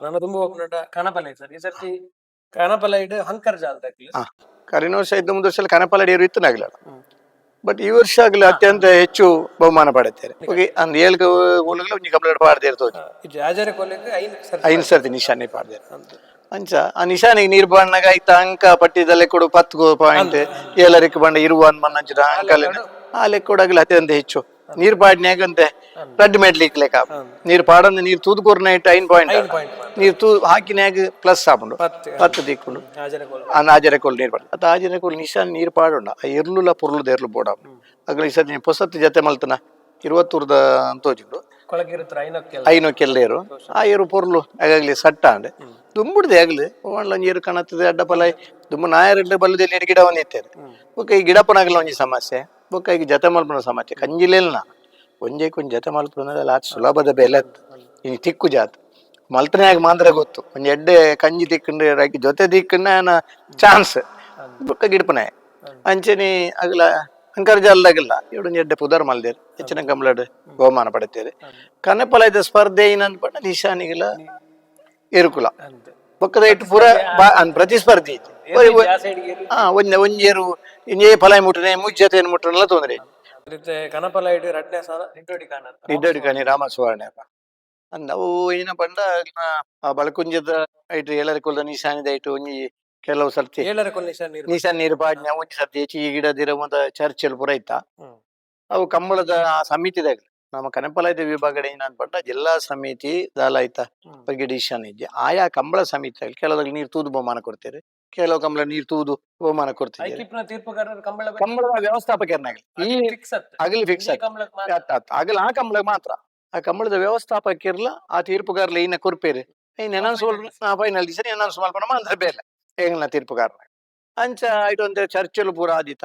ನನ್ನ ತುಂಬ ಹೋಗ್ನಟ ಕನಪಲ ಸರ್. ಈ ಸರ್ತಿ ಕನಪಲ ಇಡು ಹಂಕರ್ ಜಾಲ್ದಾಗ್ಲಿ ಹಾ. ಕರಿನ ವರ್ಷ ಇದ್ದ ಮುಂದೆ ವರ್ಷ ಕನಪಾಲಡಿ ಇತ್ತು ನಾಗಲ. ಬಟ್ ಈ ವರ್ಷ ಆಗಲಿ ಅತ್ಯಂತ ಹೆಚ್ಚು ಬಹುಮಾನ ಪಡೆಯುತ್ತಾರೆ. ಓಕೆ ಅಂದ್ ಏಳು ಓಲುಗಳು ಒಂಜಿ ಕಂಪ್ಲೇಂಟ್ ಪಾಡ್ದೆ ಇರ್ತದೆ. ಜಾಜರ ಕೊಲೆಗೆ ಐದು ಸರ್ ಐದು ಸರ್ತಿ ನಿಶಾನೆ ಪಾಡ್ದೆ. ಅಂಚ ಆ ನಿಶಾನಿಗೆ ನೀರು ಬಣ್ಣಗ ಐತ ಅಂಕ ಪಟ್ಟಿದಲ್ಲೇ ಕೊಡು ಪತ್ತು ಪಾಯಿಂಟ್ ಏಳರಿಕ್ ಬಣ್ಣ ಇರುವ ಮನ್ನಂಚಿದ ಅಂಕಲ್ ಆ ಲೆಕ್ಕ ಕೊಡಾಗಲಿ ಅತ್ಯಂತ ಹೆಚ್ಚು. ನೀರು ಪಾಡ್ನ್ಯಾಗಂತೆ ಪ್ಲಡ್ ಮೆಡ್ಲಿಕ್ ಲೆಕ್ಕ ನೀರ್ ಪಾಡಂದ್ರೆ ನೀರ್ ತೂದ್ಕೋರ್ ನೈಟ್ ಐನ್ ಪಾಯಿಂಟ್. ನೀರ್ ತೂ ಹಾಕಿನ್ಯಾಗ ಪ್ಲಸ್ ಆಪುಂಡು ಪತ್ತು ದಿಕ್ಕುಂಡು ಆಜರೆಕೊಲ್ ನೀರು ಪಾಡ ಅತ್ತ ಆಜರಕೋಲ್ ನಿಶಾನ್ ನೀರ್ ಪಾಡೋಣ ಆ ಇರ್ಲುಲ ಪುರ್ಲು ದೇರ್ಲು ಬೋಡ ಅಗ್ಲ ಈ ಸತಿ ಪೊಸತ್ತು ಜತೆ ಮಲ್ತನ. ಇರುವತ್ತೂರ್ದ ಅಂತೋಜಿಂಡು ಕೊಳಗಿರುತ್ತರ ಐನಕ್ಕೆಲ್ಲ. ಐನು ಕೆಲ್ಲೇರು ಆ ಏರು ಪೊರ್ಲು ಆಗಾಗ್ಲಿ ಸಟ್ಟ ಅಂಡೆ ದುಂಬುಡ್ದೆ ಆಗ್ಲಿ ಒಳ್ಳೆ ನೀರು ಕಾಣತ್ತದೆ ಅಡ್ಡಪಲ ದುಂಬು ನಾಯರಡ್ಡೆ ಬಲ್ಲದಲ್ಲಿ ಗಿಡ ಒಂದಿತ್ತೇನೆ. ಓಕೆ ಈ ಗಿಡಪನಾಗಲ್ಲ ಒಂಜಿ ಸಮಸ್ಯೆ? ಬೊಕ್ಕ ಈಗ ಜತೆ ಮಲ್ಪುನ ಸಮಸ್ಯೆ ಕಂಜಿಲೆಲ್ನ ಒಂಜೇಕ್ ಒಂಜಿ ಜತೆ ಮಲ್ಪನದಲ್ಲಿ ಲಾಚ ಸುಲಭದ ಬೆಲೆ ಇನ್ನು ತಿಕ್ಕು ಜಾತ. ಮಲ್ತನೆಯಾಗಿ ಮಾತ್ರ ಗೊತ್ತು. ಒಂಜಿ ಎಡ್ಡೆ ಕಂಜಿ ತಿಕ್ಕಂಡ್ರೆ ರಾಕಿ ಜೊತೆ ತಿಕ್ಕಂಡ ಚಾನ್ಸ್ ಬೊಕ್ಕ ಗಿಡಪನೆ. ಅಂಚನೆ ಅಗಲ ಅಂಕರ್ಜಾಲದಾಗಲ್ಲ ಇವಡು ಎಡ್ಡೆ ಪುದರ್ ಮಲ್ದೇರು ಹೆಚ್ಚಿನ ಕಂಬಳಡ್ ಬಹುಮಾನ ಪಡೆತೇವೆ. ಕನ್ನಪಲಯದ ಸ್ಪರ್ಧೆ ಏನಂದ್ ಪಂಡ ನಿಶಾನಿಗಿಲ್ಲ ಇರುಕುಲ. ಬೊಕ್ಕದ ಇಟ್ಟು ಪುರ ಅನ್ ಪ್ರತಿಸ್ಪರ್ಧಿ ಹಾ ಒಂಜ ಒಂಜೇರು ಇಂಜೇ ಫಲಾಯಿ ಮುಟ್ಟನೆ ಮುಜ್ಜತೆ ಮುಟ್ಟನೆಲ್ಲ ತೊಂದರೆ ಮತ್ತೆ ಕನಪಲ ಸಾಲ ಕಾಣ ಕಣಿ ರಾಮ ಸುವರ್ಣ ಅಂದ ಅವು ಏನ ಪಂಡ ಆ ಬಲಕುಂಜದ ಐಟು ಏಳರ ಕೊಲ್ದ ನಿಶಾನಿದ ಐಟು ಒಂಜಿ ಕೆಲವು ಸರ್ತಿ. ಏಳರ ನಿಶಾನ್ ನೀರು. ನಿಶಾನ್ ನೀರು ಪಾಡ್ನ ಒಂಜಿ ಸರ್ತಿ ಹೆಚ್ಚಿ ಈ ಗಿಡದಿರ ಮತ್ತ ಚರ್ಚಲ್ ಪೂರ ಇತ್ತ. ಅವು ಕಂಬಳದ ಆ ಸಮಿತಿದಾಗ ನಮ್ಮ ಕನಪಲಾಯದ ವಿಭಾಗ ಏನಾನ್ ಪಂಡ ಜಿಲ್ಲಾ ಸಮಿತಿ ದಾಲ ಐತ ಹ್ಮ್. ಬಗ್ಗೆ ಡಿಸಿಷನ್ ಇದೆ ಆಯಾ ಕಂಬಳ ಸಮಿತಿಯಲ್ಲಿ ಕೆಲವದಾಗ ನೀರು ತೂದು ಬಹುಮಾನ ಕೊಡ್ತೀರಿ ಕೆಲವು ಕಂಬಳ ನೀರು ತೂದು ಬಹುಮಾನ ಕೊಡ್ತೀವಿ ಕಂಬಳ ಕಂಬಳದ ವ್ಯವಸ್ಥಾಪಕರನ್ನಾಗಲಿ. ಈ ಆಗಲಿ ಫಿಕ್ಸ್ ಆಗಲ್ಲ ಆ ಕಂಬಳ ಮಾತ್ರ. ಆ ಕಂಬಳದ ವ್ಯವಸ್ಥಾಪಕಿರ್ಲ ಆ ತೀರ್ಪುಗಾರಲ ಇನ್ನ ಕೊರ್ಪೇರಿ. ಏನ್ ಎನನ್ ಸೋಲ್ ಫೈನಲ್ ದಿವಸ ಎನನ್ ಸುಮಲ್ಪನ ಮಾತ್ರ ಬೇರೆ. ಹೆಂಗ್ಲ ತೀರ್ಪುಗಾರ ಅಂಚ ಆಯ್ತು ಚರ್ಚಲು ಪೂರ ಆದಿತ.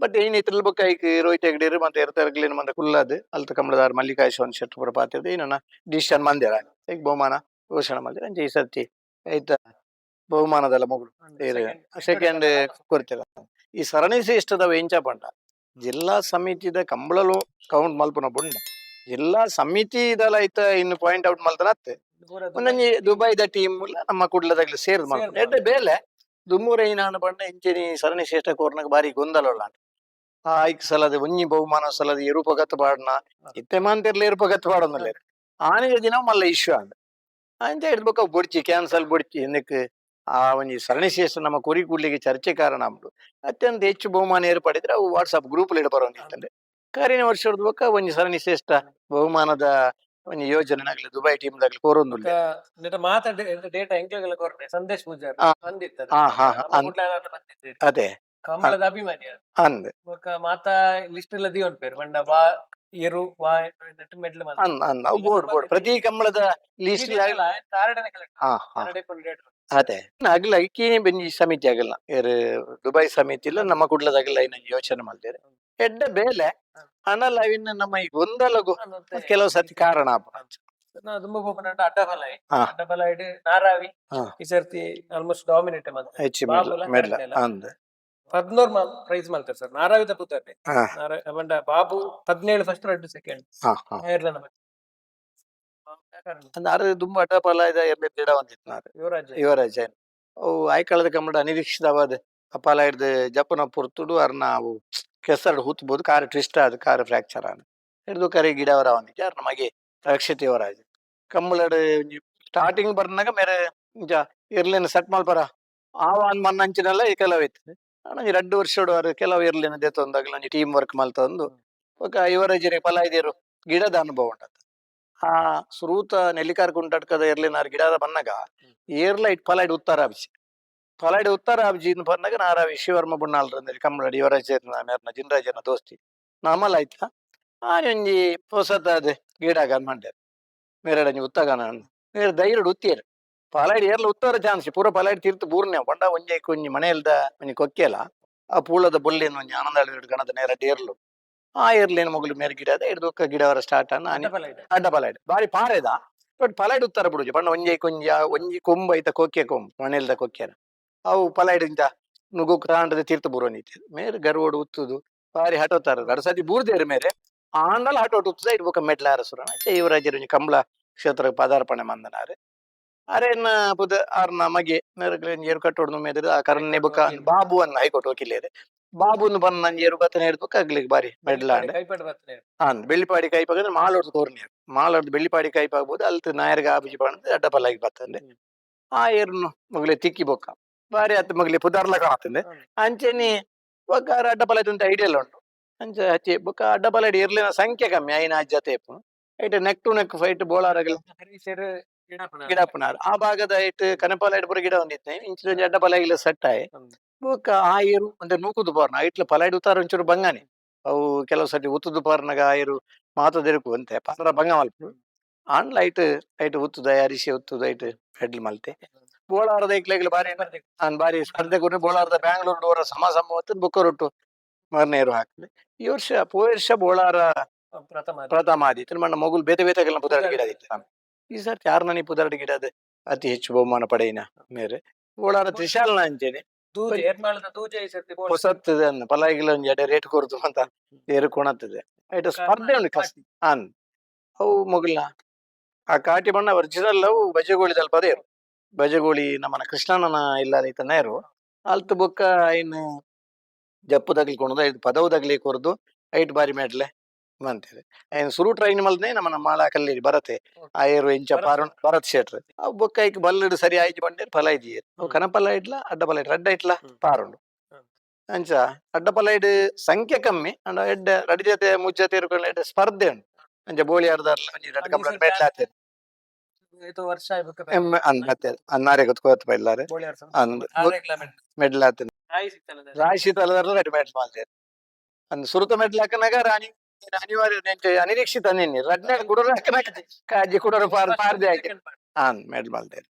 ಬಟ್ ಏನ್ ಇತ್ರ ಬುಕ್ ಐಕ್ ರೋಹಿತ್ ಹೆಗ್ಡೇರು ಮತ್ತೆ ಎರತರ್ಗ್ಲೇನು ಮತ್ತೆ ಕುಲ್ಲಾದ್ ಅಲ್ತ ಕಂಬಳದಾರ ಮಲ್ಲಿಕಾಶ್ವನ್ ಶೆಟ್ಟಿ ಪೂರ ಪಾತಿರ್ದು ಏನನ ಡಿಸಿಷನ್ ಮಂದಿರ ಈಗ ಬಹುಮಾನ ಘೋಷಣೆ ಮಂದಿರ ಅಂಚೆ ಈ ಸರ್ತಿ ಆಯ್ತ? ಬಹುಮಾನದಲ್ಲ ಮಗಳು ಸೆಕೆಂಡ್ ಕೊಡ್ತೇವೆ ಈ ಸರಣಿ ಶ್ರೇಷ್ಠದ ವೆಂಚ ಪಂಡ? ಜಿಲ್ಲಾ ಸಮಿತಿದ ಕಂಬಳಲು ಕೌಂಟ್ ಮಲ್ಪನ ಬುಂಡ ಜಿಲ್ಲಾ ಸಮಿತಿ ಇದಲ್ಲ ಐತ ಇನ್ನು ಪಾಯಿಂಟ್ ಔಟ್ ಮಲ್ತನತ್ತೆ? ಒಂದೊಂಜಿ ದುಬೈದ ಟೀಮ್ ನಮ್ಮ ಕುಡ್ಲದಾಗ್ಲಿ ಸೇರ್ದು ಎಡ್ಡೆ ಬೇಲೆ ದುಮ್ಮೂರ ಏನಾನ ಬಂಡ ಇಂಚಿನಿ ಸರಣಿ ಶ್ರೇಷ್ಠ ಕೋರ್ನಾಗ ಬಾರಿ ಗೊಂದಲ ಆ ಐಕ್ ಸಲದೆ ಒಂಜಿ ಬಹುಮಾನ ಸಲದ എരുപകത്ത് ಪಾಡ್ನ ಇತ್ತೆ ಮಾಂತಿರ್ಲಿ ಎರುಪಗತ್ ആനക ദിനം ದಿನ ಮಲ್ಲ ಇಶ್ಯೂ അതിൻ്റെ ಅಂತ പൊടിച്ച് ಬೊಡ್ಚಿ ಕ್ಯಾನ್ಸಲ್ ಬೊಡ್ಚಿ ಎಂದಕ್ಕೆ ಆ ಒಂಜಿ ಸರಣಿ ಶೇಷ ನಮ್ಮ ಕುರಿ ಕೂಡ್ಲಿಗೆ ಚರ್ಚೆ ಕಾರಣ ಆಗ್ಬಿಡು ಅತ್ಯಂತ ಹೆಚ್ಚು ಬಹುಮಾನ ಏರ್ಪಡಿದ್ರೆ ಅವು ವಾಟ್ಸಪ್ ಗ್ರೂಪ್ ಇಡ ಬರೋಂಗಿತ್ತಂದ್ರೆ ಕರಿನ ವರ್ಷದ ಬೊಕ್ಕ ಒಂಜಿ ಸರಣಿ ಶ್ರೇಷ್ಠ ಬಹುಮಾನದ ಒಂಜಿ ಯೋಜನೆ ಆಗ್ಲಿ ದುಬೈ ಟೀಮ್ ಆಗ್ಲಿ ನಮ್ಮ ಅಂದ್. ಕಂಬಳದ ಅಭಿಮಾನಿ ಅಂದೆ. ಅಂದ್ ಮಾತ ಲಿಸ್ಟ್ ಎಲ್ಲ ದಿವನ್ ಪೇರು. ಬಂಡ ಬಾ ಎರು ವಾ ನೆಟ್ ಮೆಡ್ಲ್ ಮಾತ ಅಂದ್ ಅವು ಬೋರ್ಡ್ ಬೋರ್ಡ್. ಪ್ರತಿ ಕಮಲದ ಲಿಸ್ಟ್ ತಾರಡನೆ ಕಲೆಕ್ಟ್ ಹಾ ಹಾ. ತಾರಡೆ ಕೊಂಡು ಡೇಟ್ ಅದೇ. ಆಗ್ಲ ಕೀನಿ ಬೆಂಜಿ ಸಮಿತಿ ಆಗಲ್ಲ ಏರ್ ದುಬೈ ಸಮಿತಿ ಇಲ್ಲ ನಮ್ಮ ಕುಡ್ಲದಾಗಲ್ಲ ಇನ್ನ ಯೋಚನೆ ಮಾಡ್ತೀರಿ ಎಡ್ಡ ಬೇಲೆ ಹಣಲ್ಲ ಇನ್ನ ನಮ್ಮ ಈ ಗೊಂದಲಗು ಕೆಲವು ಸತಿ ಕಾರಣ. ತುಂಬಾ ಐ ಅಡ್ಡಫಲ ಇಡು ನಾರಾವಿ. ಈ ಸರ್ತಿ ಆಲ್ಮೋಸ್ಟ್ ಡಾಮಿನೇಟ್ ಮಂತ್ ಹದಿನೂರು ಪ್ರೈಸ್ ಮಾಡ್ತಾರೆ ಸರ್ ನಾರಾವಿದ ಪುತ್ತರ್ನೆ ಹಾ. ಬಂಡ ಬಾಬು ಹದಿನೇಳು ಫಸ್ಟ್ ಎರಡು ಸೆಕೆಂಡ್ ಹಾ ಹಾ. ಐರ್ಲೆಂಡ್ ಅಂದ್ ಆರು ತುಂಬಾ ಅಟಪಲ ಇದ ಎರ್ಲೆ ಗಿಡ ಒಂದಿತ್ತು ನಾರು ಯುವರಾಜ್ ಯುವರಾಜ ಅವು ಆಯ್ಕಳದ ಕಮ್ಮಡ ಅನಿರೀಕ್ಷಿತವಾದ ಅಪಾಲ ಹಿಡ್ದು ಜಪನ ಪುರ್ತುಡು ಅರ್ನ ಅವು ಕೆಸರ್ಡ್ ಹೂತ್ಬೋದು ಕಾರ್ ಟ್ವಿಸ್ಟ್ ಆದ ಕಾರ್ ಫ್ರಾಕ್ಚರ್ ಆದ. ಹಿಡ್ದು ಕರೆ ಗಿಡವರ ಒಂದಿತ್ತು ಯಾರು ನಮಗೆ ರಕ್ಷಿತ ಯುವರಾಜ. ಕಮ್ಮಳಡ್ ಸ್ಟಾರ್ಟಿಂಗ್ ಬರ್ನಾಗ ಮೇರೆ ಇರ್ಲಿನ ಸೆಟ್ ಮಲ್ಪರ ಆವ ಅನ್ ಮನ್ನಂಚಿನೆಲ್ಲ ಈ ಕೆಲವು ಒಂಜಿ ಎರಡು ವರ್ಷ ಅವ್ರು ಕೆಲವು ಇರ್ಲಿನ ಒಂದಾಗಲಿ ನನಗೆ ಟೀಮ್ ವರ್ಕ್ ಮಲ್ತೊಂದು ఒక ಯುವರಾಜರಿ ಫಲ ಇದೇರು ಗಿಡದ ಅನುಭವ ಉಂಟದ ಆ ಶ್ರೂತ ನೆಲ್ಲಿಕಾರ್ ಕುಂಟಡ್ಕದ ಇರ್ಲಿನಾರ್ ಗಿಡದ ಬನ್ನಗ ಏರ್ಲೈಟ್ ಫಲೈಡ್ ಉತ್ತರ ಆಬಿಸಿ ಫಲೈಡ್ ಉತ್ತರ ಆಬಿಸಿ ಬಂದಾಗ ನಾರ ವಿಶ್ವವರ್ಮ ಬುಣ್ಣಾಲ್ರಂದ್ರೆ ಕಮ್ಮಡಿ ಯುವರಾಜ ಮೇರ್ನ ಜಿನರಾಜನ ದೋಸ್ತಿ. ನಮ್ಮಲ್ಲ ಆಯ್ತಾ? ಆ ಒಂಜಿ ಹೊಸತಾದ ಗಿಡಗ ಮಂಡ್ಯ ಮೇರಡಂಜಿ ಉತ್ತಗನ ಮೇರೆ ಧೈರ್ಯ ಉತ್ತೇರು ಫಲೈಡ್ ಏರ್ಲ ಉತ್ತರ ಚಾನ್ಸ್ ಪೂರ ಪಲಾಯ್ಡ್ ತೀರ್ತು ಬೂರ್ನೆ ಬಂಡ ಒಂಜಿ ಒಂಜಿ ಮನೆಯಲ್ದ ಒಂಜಿ ಕೊಕ್ಕೆಲ ಆ ಪೂಳದ ಬೊಲ್ಲಿನ ಒಂಜಿ ಆನಂದಾಳಿ ಗಣದ ನೇರ ಏರ್ಲು ಆ ಏರ್ಲಿನ ಮೊಗಲು ಮೇರೆ ಗಿಡದ ಹಿಡ್ದು ಒಕ್ಕ ಗಿಡವರ ಸ್ಟಾರ್ಟ್ ಅನ್ನ ಅಡ್ಡ ಪಲಾಯ್ಡ್ ಬಾರಿ ಪಾರೆದ. ಬಟ್ ಪಲಾಯ್ಡ್ ಉತ್ತರ ಬಿಡುಜಿ ಬಣ್ಣ ಒಂಜೆ ಕೊಂಜ ಒಂಜಿ ಕೊಂಬ ಐತ ಕೊಕ್ಕೆ ಮನೆ ಮನೆಲ್ದ ಕೊಕ್ಕೆನ ಅವು ಪಲಾಯ್ಡ್ ಇಂದ ನುಗ್ಗು ತಾಂಡದ ತೀರ್ಥ ಬುರೋನಿತಿ ಮೇರೆ ಗರ್ವೋಡು ಉತ್ತುದು ಬಾರಿ ಹಟೋತಾರ ಗಡಸತಿ ಬೂರ್ದೇರು ಮೇರೆ. ಆಂಡಲ ಹಟೋಟ್ ಉತ್ತದ ಇಡ್ಬೇಕು ಬೊಕ ಮೆಟ್ಲ ಅರಸುರ ಯುವರಾಜರು ಒಂಜಿ ಕಂಬಳ ಕ್ಷೇತ್ರ ಪದಾರ್ಪಣೆ ಮಂದನಾರೆ. ಅರೆನ್ನ ಪುದ ಆರ್ನ ಮಗೆ ಏರು ಕಟ್ಟೋಡು ಮೇದ್ರೆ ಆ ಕರನ್ನೆ ಬೊಕ ಬಾಬು ಅನ್ನ ಹೈಕೋರ್ಟ್ ವಕೀಲೇರು. ಬಾಬುನ್ ಬಂದ್ ನಂಜಿ ಏರು ಬತ್ತನೆ ಹಿಡಿದು ಆಗ್ಲಿಕ್ಕೆ ಬಾರಿ ಮೆಡ್ಲಾಂಡ್. ಹಾನ್ ಬೆಳ್ಳಿಪಾಡಿ ಕೈಪಾಗ ಅಂದ್ರೆ ಮಾಲೋಡ್ದು ತೋರ್ನಿಯರು ಮಾಲೋಡ್ದು ಬೆಳ್ಳಿಪಾಡಿ ಕೈಪಾಗ್ಬೋದು ಅಲ್ತು ನಾಯರ್ಗ ಆಬುಜಿ ಪಲ್ಲಾಗಿ ಬರ್ತಂದೆ ಆ ಏರ್ನು ಮಗ್ಲೆ ತಿಕ್ಕಿ ಬೊಕ್ಕ ಬಾರಿ ಅತ್ತ ಮಗ್ಲೆ ಪುದಾರ್ಲ ಕಾಣತ್ತಂದೆ. ಅಂಚೆನಿ ಒಕ್ಕಾರ ಅಡ್ಡ ಪಲಾಯ್ತು ಅಂತ ಐಡಿಯಲ್ ಉಂಟು ಅಂಚ ಹಚ್ಚಿ ಬೊಕ್ಕ ಅಡ್ಡ ಪಲಾಯ್ಡು ಇರ್ಲಿನ ಸಂಖ್ಯೆ ಕಮ್ಮಿ ಐನ ಅಜ್ಜತೆ ಐಟ್ ನೆಕ್ ಟು ನೆಕ್ ಫೈಟ್ ಬೋಳಾರಗಳು ಹರೀಶರು ಗಿಡಪನ ಗಿಡ ಪುನಾರ್ ಆ ಭಾಗದ ಐಟ್ ಕನಪಾಲ ಐಟ್ ಪುರ ಗಿಡ ಒಂದಿತ್ತೆ. ಇಂಚಿನ ಅಡ್ಡ ಪಲಾಗಿಲ ಸೆಟ್ ಆಯ್. ಬುಕ್ಕ ಬೊಕ್ಕ ಆ ಏರು ಅಂದ್ರೆ ನೂಕುದು ಪಾರ್ನ ಐಟ್ಲ ಪಲಾಯ್ಡು ಉತ್ತಾರ ಒಂಚೂರು ಬಂಗಾನೆ. ಅವು ಕೆಲವು ಸತಿ ಉತ್ತುದು ಪಾರ್ನಗ ಆಯರು ಮಾತದಿರುಕು ಅಂತೆ ಪಾತ್ರ ಬಂಗ ಮಲ್ಪು ಆಂಡ್ಲ ಐಟ್ ಐಟ್ ಉತ್ತುದ ಅರಿಸಿ ಉತ್ತುದ ಐಟ್ ಹೆಡ್ಲ್ ಮಲ್ತೆ. ಬೋಳಾರದ ಐಕ್ಲೆಗ್ಲ ಬಾರಿ ನಾನು ಬಾರಿ ಸ್ಪರ್ಧೆ ಕೊಟ್ಟು ಬೋಳಾರದ ಬ್ಯಾಂಗ್ಳೂರ್ ಡೋರ ಸಮ ಸಮವತ್ತು ಬುಕ್ಕರೊಟ್ಟು ಮರ್ನೇರು ಹಾಕಿದೆ ಈ ವರ್ಷ ಪೋ ವರ್ಷ ಬೋಳಾರ ಪ್ರಥಮ ಪ್ರಥಮ ಆದಿತ್ತು ಮಣ್ಣ ಮಗು ಬೇತೆ ಬೇತೆಗೆಲ್ಲ ಪುದಾರ್ಡ್ ಗಿಡ. ಈ ಸರ್ತಿ ಆರ್ನನಿ ಪುದಾರ್ಡ್ ಗಿಡದ ಅತಿ ಹೆಚ್ಚು ಬಹುಮಾನ ಪಡೆಯಿನ ಮೇರೆ. ಬೋಳಾರ ತ್ರಿಶಾಲ್ನ ಅಂಚೆನೆ ತೂಜೆ ಏರ್ಮಾಳದ ತೂಜೆ ಈ ಸರ್ತಿ ಬೋಳ್ ಹೊಸತ್ತದ ಎಡೆ ರೇಟ್ ಕೊರ್ದು ಅಂತ ಏರು ಕೊಣತ್ತದೆ. ಐಟ್ ಸ್ಪರ್ಧೆ ಉಂಟು ಕಷ್ಟ ಅನ್. ಅವು ಮೊಗಲ್ನ ಆ ಕಾಟಿ ಬಣ್ಣ ಒರಿಜಿನಲ್ ಅವು ಬಜಗೋಳಿ ತಲ್ಪದೇ ಇರು. ಬಜಗೋಳಿ ನಮ್ಮನ ಕೃಷ್ಣನ ಇಲ್ಲ ರೈತನ ಇರು. ಅಲ್ತು ಬೊಕ್ಕ ಇನ್ನು ಜಪ್ಪು ತಗ್ಲಿಕೊಂಡು ಐದು ಪದವು ತಗ್ಲಿ ಕೊರ್ದು ಐಟ್ ಬಾರಿ ಮೇಡ್ಲೆ. ಬಂತಿದೆ ಐನ್ ಸುರು ಟ್ರೈನ್ ಮಲ್ದೆ ನಮ್ಮ ಮಾಳ ಕಲ್ಲಿ ಬರತೆ ಆಯರು ಇಂಚ ಪಾರು ಭರತ್ ಶೇಟ್ರ್ ಅವು ಬೊಕ್ಕ ಐಕ್ ಬಲ್ಲಡ್ ಸರಿ ಆಯ್ತು ಬಂಡೆ ಫಲ ಇದ್ದೀಯ. ಅವು ಹ್ಮ್. ಕನಪಲ್ಲ ಇಡ್ಲ ಅಡ್ಡ ಪಲ ಇಡ್ಲ ಅಡ್ಡ ಇಟ್ಲ. ಪಾರುಂಡು. ಅಂಚ ಅಡ್ಡ ಪಲ ಇಡ್ ಸಂಖ್ಯೆ ಕಮ್ಮಿ ಅಂಡ ಎಡ್ಡ ರಡಿ ಜೊತೆ ಮುಜ್ಜತೆ ಇರ್ಕೊಂಡು ಎಡ್ಡ ಸ್ಪರ್ಧೆ ಉಂಟು. ಅಂಚ ಬೋಳಿ ಆಡ್ದಾರ್ಲ ಒಂಜಿ ರಡ್ಡ ಅದು ಈ ಕಂಬಳ ಸರ್ತಿ ಬೇಟ್ಲ ಆತೆ ಇದು ವರ್ಷ ಆಗ್ಬೇಕು ಎಮ್ಮೆ ಅನ್ ಮತ್ತೆ ಅನ್ನಾರೆ ಗೊತ್ಕೋತ್ ಬೈಲಾರೆ ಬೋಳಿ ಆಡ್ಸ ಅಂದ್ ಆರೆ ಕಿಲೋಮೀಟರ್ ಮೆಡ್ಲ್ ಆತೆ ರಾಯಿ ಸಿಗ್ತಲ್ಲ ರಾಶಿ ತಲದಾರ್ಲ ರೆಡಿಮೇಡ್ ಮಾಡ್ತೇನೆ ಅಂದ್ ಸುರುತ ಮೆಡ್ಲಾಕನಾಗ ರಾಣಿ ಅನಿವಾರ್ಯ ಅನಿರೀಕ್ಷಿತ ನಿನ್ನೆ ರಡ್ನೆ ಗುಡರ ಕಾಜಿ ಕುಡರ ಪಾರ್ ಪಾರ್ದೆ ಹಾಕಿ. ಮೆಡಲ್ ಮೆಡ್ಲ್ ಮಾಲ್ತೆ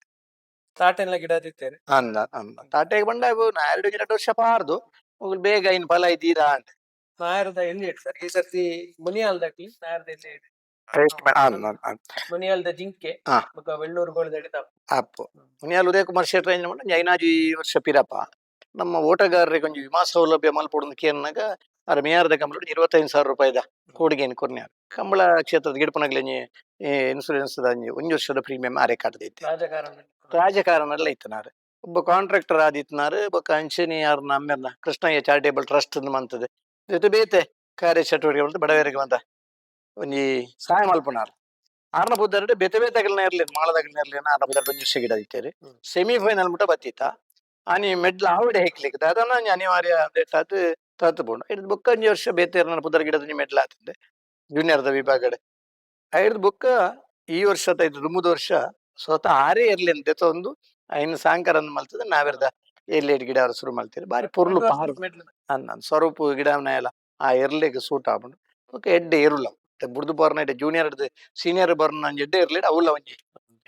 ತಾಟೆಲ್ಲ ಗಿಡ ತಿತ್ತೇನೆ ಅಂದ ಅಂದ. ತಾಟೆಗೆ ಬಂದಾಗ ನಾ ಎರಡು ಎರಡು ವರ್ಷ ಪಾರ್ದು. ಬೇಗ ಇನ್ ಫಲ ಇದ್ದೀರಾ ಅಂತ. ನಾಯರದ ಎಲ್ಲಿ ಇಟ್ಟು ಸರ್? ಈ ಸರ್ತಿ ಮುನಿಯಾಲ್ದಕ್ಲಿ ನಾಯರದ ಎಲ್ಲಿ ಅಂದ್ ಮುನಿಯಾಲ್ದ ಜಿಂಕೆ. ಬೊಕ ವೆಳ್ಳೂರು ಗೋಳದ ಹಿಡಿತ ಅಪ್ಪು ಮುನಿಯಾಲ್ ಉದಯ ಕುಮಾರ್ ಶೆಟ್ಟಿ ಏನು ಮಾಡ ಐನಾಜಿ ವರ್ಷ ಪಿರಪ್ಪ. ನಮ್ಮ ಓಟಗಾರರಿಗೆ ಒಂದು ವಿಮಾ ಸೌಲಭ್ಯ ಮಲ್ಪೊಡು ಕೇರ್ನಾಗ ಅದ್ರ ಕಂಬಳ ಇರುವತ್ತೈದು ಸಾವಿರ ರೂಪಾಯಿದ ಕೂಡಿಗೆನ್ ಕೊರ್ನ್ಯಾರ ಕಂಬಳ ಕ್ಷೇತ್ರದ ಗಿಡಪನಗ್ಲಿ ಇನ್ಸೂರೆನ್ಸ್ ಒಂದು ವರ್ಷದ ಪ್ರೀಮಿಯಂ ಆರೆ ಕಾಟ್ದೈತೆ ರಾಜಕಾರಣ ರಾಜಕಾರಣ ಇತ್ತನಾರು ಒಬ್ಬ ಕಾಂಟ್ರಾಕ್ಟರ್ ಆದಿತ್ನಾರು ಒಬ್ಬ ಅಂಚನಿ ಯಾರನ್ನ ಅಮ್ಮೆರ್ನ ಕೃಷ್ಣಯ್ಯ ಚಾರಿಟೇಬಲ್ ಟ್ರಸ್ಟ್ ಮಂತದೆ ಜೊತೆ ಬೇತೆ ಕಾರ್ಯ ಚಟುವಟಿಕೆ ಬಂತು ಬಡವರಿಗೆ ಬಂತ ಒಂಜಿ ಸಹಾಯ ಮಲ್ಪುನಾರು ಆರ್ನ ಬುದ್ಧರಡೆ ಬೇತೆ ಬೇತೆಗಳನ್ನ ಇರಲಿ ಮಾಳದಾಗಲ್ನ ಇರಲಿ ಆರ್ನ ಬುದ್ಧ ಬಂದು ವರ್ಷ ಗಿಡ ಇತ್ತೇರಿ. ಸೆಮಿಫೈನಲ್ ಮುಟ್ಟ ಬತ್ತಿತ್ತ. ಆನಿ ಮೆಡ್ಲ ಆವಿಡೆ ಹೆಕ್ಲಿಕ್ಕೆ ಅದನ್ನ ಒಂಜಿ ಅನಿವಾರ್ಯ ಡೇಟ್ ಹಿಡಿದು ಬುಕ್ಕ ಒಂಜಿ ವರ್ಷ ಬೇತೆ ಪುದರ್ ಗಿಡದ ಮೆಡ್ಲ ಆತಂದೆ ಜೂನಿಯರ್ದ ವಿಭಾಗಡೆ. ಐಡ್ ಬುಕ್ಕ ಈ ವರ್ಷ ತೈದು ದುಮ್ಮುದ ವರ್ಷ. ಸ್ವತಃ ಆರೇ ಇರ್ಲಿ ಅಂತ. ಒಂದು ಐನ್ ಸಾಂಕರ ಮಲ್ತದೆ. ನಾವೆರ್ದ ಎಲ್ಲಿ ಗಿಡ ಅವ್ರು ಶುರು ಮಾಡ್ತೀರಿ ಬಾರಿ ಪೊರ್ಲು ಪಾರು ಸ್ವರೂಪ ಗಿಡ ಎಲ್ಲ ಆ ಎರ್ಲಿಗೆ ಸೂಟ್ ಆಗ್ಬಿಡು ಬುಕ್ಕ ಎಡ್ಡೆ ಏರುಲ್ಲ. ಬುಡ್ದು ಬರ್ನ ಎಡ್ಡೆ ಜೂನಿಯರ್ ಹಿಡ್ದು ಸೀನಿಯರ್ ಬರ್ನ ಎಡ್ಡೆ ಇರ್ಲಿ ಅವಲ್ಲ ಒಂಜಿ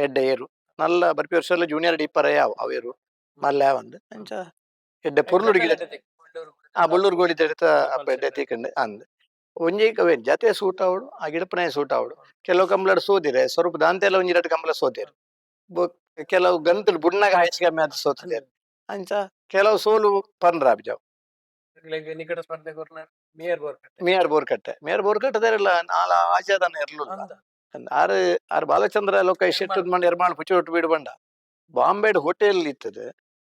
ಎಡ್ಡೆ ಏರು. ನಲ್ಲ ಬರ್ಪಿ ವರ್ಷ ಎಲ್ಲ ಜೂನಿಯರ್ ಡಿಪ್ಪರ ಯಾವ ಅವೇರು ಮಲ್ಲ ಒಂದು ಅಂಚ ಎಡ್ಡೆ ಪೊರ್ಲು ಗಿಡ ಆ ಬಳ್ಳೂರು ಗೋಳಿ ತೆಡಿತ ಅಪ್ಪ ಎಡ್ಡೆ ತೀಕಂಡು ಅಂದ್. ಒಂಜಿ ಕವೆ ಜತೆ ಸೂಟ್ ಆವಡು ಆ ಗಿಡಪನೆ ಸೂಟ್ ಆವಡು. ಕೆಲವು ಕಂಬಳ ಸೋದಿರೆ ಸ್ವರೂಪ ದಾಂತೆಲ್ಲ ಒಂಜಿ ಎರಡು ಕಂಬಲ ಸೋದಿರು. ಬೊಕ್ ಕೆಲವು ಗಂತಲು ಬುಣ್ಣಗ ಹೆಚ್ಚು ಕಮ್ಮಿ ಅದು ಸೋತದೆ ಅಂಚ ಕೆಲವು ಸೋಲು ಪನ್ರ ಅಬ್ಜಾವ್ ನಿಕಟ ಸ್ಪರ್ಧೆ ಮೇಯರ್ ಬೋರ್ಕಟ್ಟೆ ಮೇಯರ್ ಬೋರ್ಕಟ್ಟೆ ಮೇಯರ್ ಬೋರ್ಕಟ್ಟದಾರಲ್ಲ ನಾಲ ಆಜಾದನ ಇರ್ಲಿಲ್ಲ. ಆರು ಆರು ಬಾಲಚಂದ್ರ ಲೋಕ ಶೆಟ್ಟದ್ ಮಂಡ ಎರ್ಮಾಳ್ ಪುಚ್ಚಿ ಒಟ್ಟು ಬಿಡು ಬಂಡ. ಬಾಂಬೆಡ್ ಹೋಟೆಲ್ ಇತ್ತದು.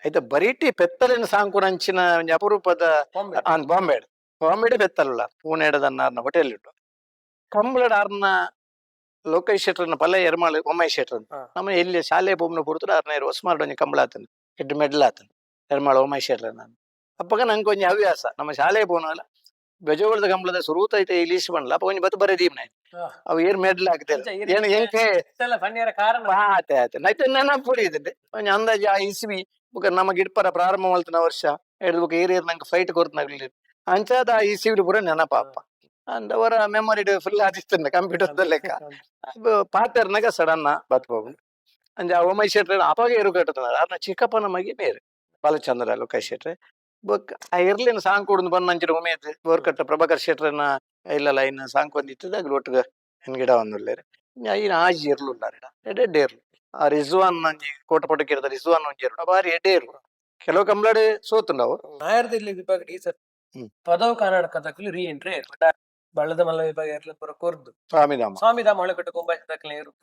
ಐತ ಬರೀಟಿ ಪೆತ್ತಲಿನ ಸಾಂಕುರಂಚಿನ ಒಂಜಿ ಅಪರೂಪದ ಬಾಂಬೆ ಆನ್ ಬಾಂಬೆಡ್ ಬಾಂಬೆಡ್ ಪೆತ್ತಲ್ಲ ಪೂನೆಡದನ್ನ ಹೋಟೆಲ್ ಇಟ್ಟು ಕಂಬಳಡ್ ಆರ್ನ ಲೋಕೇಶ್ ಶೆಟ್ರನ ಪಲ್ಲೆ ಎರ್ಮಾಳ್ ಒಮ್ಮೈ ಶೆಟ್ರನ್ ಹಾ. ನಮ್ಮ ಎಲ್ಲಿ ಶಾಲೆ ಪೋಮ್ನ ಪುರ್ತದ ಆರ್ನ ಇರು ಹೊಸ್ಮಾರ್ಡ್ ಒಂಜಿ ಕಂಬಳ ಆತನ ಎಡ್ಡು ಮೆಡ್ಲ್ ಆತನ ಎರ್ಮಾಳ್ ಒಮ್ಮೈ ಶೆಟ್ರ ನಾನು ಅಪ್ಪಗ ನಂಗೆ ಒಂಜಿ ಹವ್ಯಾಸ ನಮ್ಮ ಶಾಲೆ ಪೋನಲ್ಲ ಬೆಜವಳದ ಕಂಬಳದ ಸುರೂತ ಐತೆ ಇಲೀಸ್ ಬಂಡ್ಲ ಅಪ್ಪ ಒಂಜಿ ಬತ್ತು ಬರೆದೀಮ್ ಅವು ಏರ್ ಮೆಡ್ಲ್ ಆಗ್ತದೆ ಅಂಚ ಇರ್- ಏನು ಎಂಕೆ ಇಷ್ಟೆಲ್ಲ ಫನ್ನಿಯರ ಕಾರಣ ಆತೆ ಆತೆ ನೈತೆ ನೆನಪು ಪುಡಿಯದಿದ್ದೆ ಒಂಜಿ ಅಂದಾಜು ಆ ಇಸ್ವಿ ಬುಕ ನಮ್ಮ ಗಿಡ್ಪರ ಪ್ರಾರಂಭ ಮಲ್ತನ ವರ್ಷ. ಹಿಡಿದು ಬೊಕ ಏರಿಯರ್ ನಂಗೆ ಫೈಟ್ ಕೊರ್ತನಾಗ್ಲಿ ಅಂಚಾದ ಈ ಸಿವಿಲ್ ಪೂರ ನೆನಪಾಪ. ಅಪ್ಪ ಅವರ ಮೆಮೊರಿ ಫುಲ್ ಆದಿಸ್ತಂದೆ ಕಂಪ್ಯೂಟರ್ ಲೆಕ್ಕ. ಅದು ಸಡನ್ ಬತ್ಬೋದು ಅಂಜ ಒಮ್ಮೈ ಶೆಟ್ರೆ ಅಪಾಗ ಏರು ಕಟ್ಟದ ಅರ್ನ ಚಿಕ್ಕಪ್ಪನ ಮಗಿ ಬೇರೆ. ಬಾಲಚಂದ್ರ, ಲೋಕೇಶ್ ಶೆಟ್ರೆ. ಬೊಕ್ಕ ಆ ಇರ್ಲಿನ ಸಾಂಗ್ ಕೊಡುದು ಬಂದು ಅಂಚಿನ ಉಮೇದ್ ಬೋರ್ಕಟ್ಟ ಪ್ರಭಾಕರ್ ಶೆಟ್ರನ ಇಲ್ಲ ಲೈನ್ ಸಾಂಗ್ ಕೊಂದಿತ್ತದ ಅಗ್ಲು ಒಟ್ಟಿಗೆ ಗಿಡ ಒಂದುಲ್ಲೇರೆ ಐನ ಆಜಿ ಇರ್ಲಿಲ್ಲ ಎಡ್ಡೆ ಇರ್ಲು. ರಿಜ್ವಾನ್ ನಂಜಿ ಕೋಟ ಪಟಕಿರದ ರಿಜ್ವಾನ್ ಒಂಜಿ ಇರ್ಲು ಬಾರಿ ಎಡ್ಡೆ ಇರ್ಲು ಕೆಲವು ಕಂಬಳಡೆ ಸೋತು ನಾವು. ನಾಯರ್ದಲ್ಲಿ ವಿಭಾಗ ಈ ಸರ್ ಪದವು ಕರ್ನಾಟಕದಲ್ಲಿ ರೀ ಎಂಟ್ರಿ ಬಳ್ಳದ ಮಲ್ಲ ವಿಭಾಗ ಇರ್ಲ ಪೂರ ಕೊರ್ದು. ಸ್ವಾಮಿಧಾಮ. ಸ್ವಾಮಿಧಾಮ ಒಳಗಟ್ಟು ಕೊಂಬ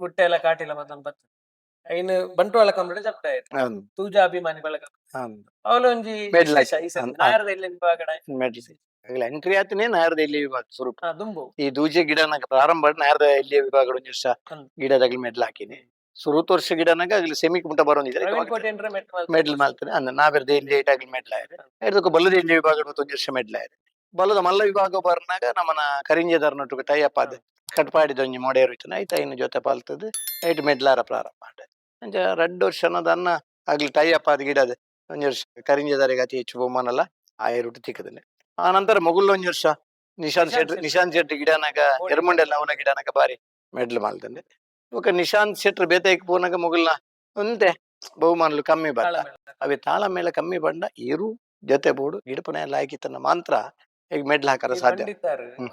ಪುಟ್ಟೆ ಎಲ್ಲ ಕಾಟಿಲ್ಲ ಮತ್ತೊಂದು ಬತ್ತ ಐನ್ ಬಂಟ್ವಾಳ ಕಂಬ್ಲಡೆ ಜಪ್ಟ ಇತ್ತು ತೂಜಾ ಅಭಿಮಾನಿ ಬಳಗ. ಅವಲೊಂಜಿ ಒಂಜಿ ನಾಯರದ ಇಲ್ಲಿ ಮೆಡ್ಲ್ ಎಂಟ್ರಿ ಆತನೇ ನಾಯರ್ದ ಇಲ್ಲಿ ವಿಭಾಗ ಸ್ವರೂಪ. ಈ ದೂಜೆ ಗಿಡ ಪ್ರಾರಂಭ ನಾಯರ್ದ ಇಲ್ಲಿ ವಿಭಾಗ. ಗಿಡದಾಗಲಿ ಮೆಡ್ಲ್ ಹಾಕಿನಿ. ಸುರುತ್ ವರ್ಷ ಗಿಡನಾಗ ಆಗ್ಲಿ ಸೆಮಿಕ್ ಕುಂಟ ಮೆಟ್ ಮೆಡ್ಲ್ ಮಾಡ್ತಾನೆ ಅಂದ ನಾವೆರ್ದ ಇಲ್ಲಿ ಏಟ್ ಆಗ್ಲಿ ಮೆಡ್ಲ್ ಆಯ್ತು ಎರಡಕ್ಕೂ ಬಲ್ಲದ ಇಲ್ಲಿ ವಿಭಾಗ ಒಂದು ವರ್ಷ ಮೆಡ್ಲ್ ಆಯ್ತು ಬಲ್ಲದ ಮಲ್ಲ ವಿಭಾಗ ಬರ್ನಾಗ ನಮ್ಮನ ಕರಿಂಜದರ್ನೊಟ್ಟಿಗೆ ಟೈಅಪ್ ಆದ ಕಟ್ಪಾಡಿದ ಒಂಜಿ ಮೊಡೆಯರು ಇತ್ತು ಐತ ಇನ್ನು ಜೊತೆ ಪಾಲ್ತದೆ ಐಟ್ ಮೆಡ್ಲಾರ ಪ್ರಾರಂಭ ಆಡ ಅಂಜ ರಡ್ಡು ವರ್ಷನದ ಅನ್ನ ಆಗ್ಲಿ ಟೈಅಪ್ ಆದ ಗಿಡದ ಒಂಜಿ ವರ್ಷ ಕರಿಂಜದಾರಿಗೆ ಅತಿ ಹೆಚ್ಚು ಬಹುಮಾನಲ್ಲ ಆ ಏರುಟ್ಟು ತಿಕ್ಕದನೆ ಆ ನಂತರ ಮೊಗುಲ್ ಒಂಜಿ ವರ್ಷ. ನಿಶಾಂತ್ ಶೆಟ್ಟಿ. ನಿಶಾಂತ್ ಶೆಟ್ಟಿ ಗಿಡನಾಗ. ಎರ್ಮಂಡೆಲ್ಲ ಅವನ ಗಿಡನಾಗ ಬಾರಿ ಮೆಡ್ಲ್ ಮಾಲ್ತಂದೆ ಬೊಕ ನಿಶಾಂತ್ ಶೆಟ್ರ್ ಬೇತೆಗ್ ಪೋನಗ ಮೊಗುಲ್ನ? ಒಂತೆ ಬಹುಮಾನಲು ಕಮ್ಮಿ ಬತ್ತ ಅವೆ ತಾಳ ಮೇಲೆ ಕಮ್ಮಿ ಬಂಡ ಇರು ಜೊತೆ ಬೋಡು ಗಿಡಪನೆ ಲಾಯಕಿತನ ಮಾಂತ್ರ ಈಗ ಮೆಡ್ಲ್ ಹಾಕರ ಸಾಧ್ಯ.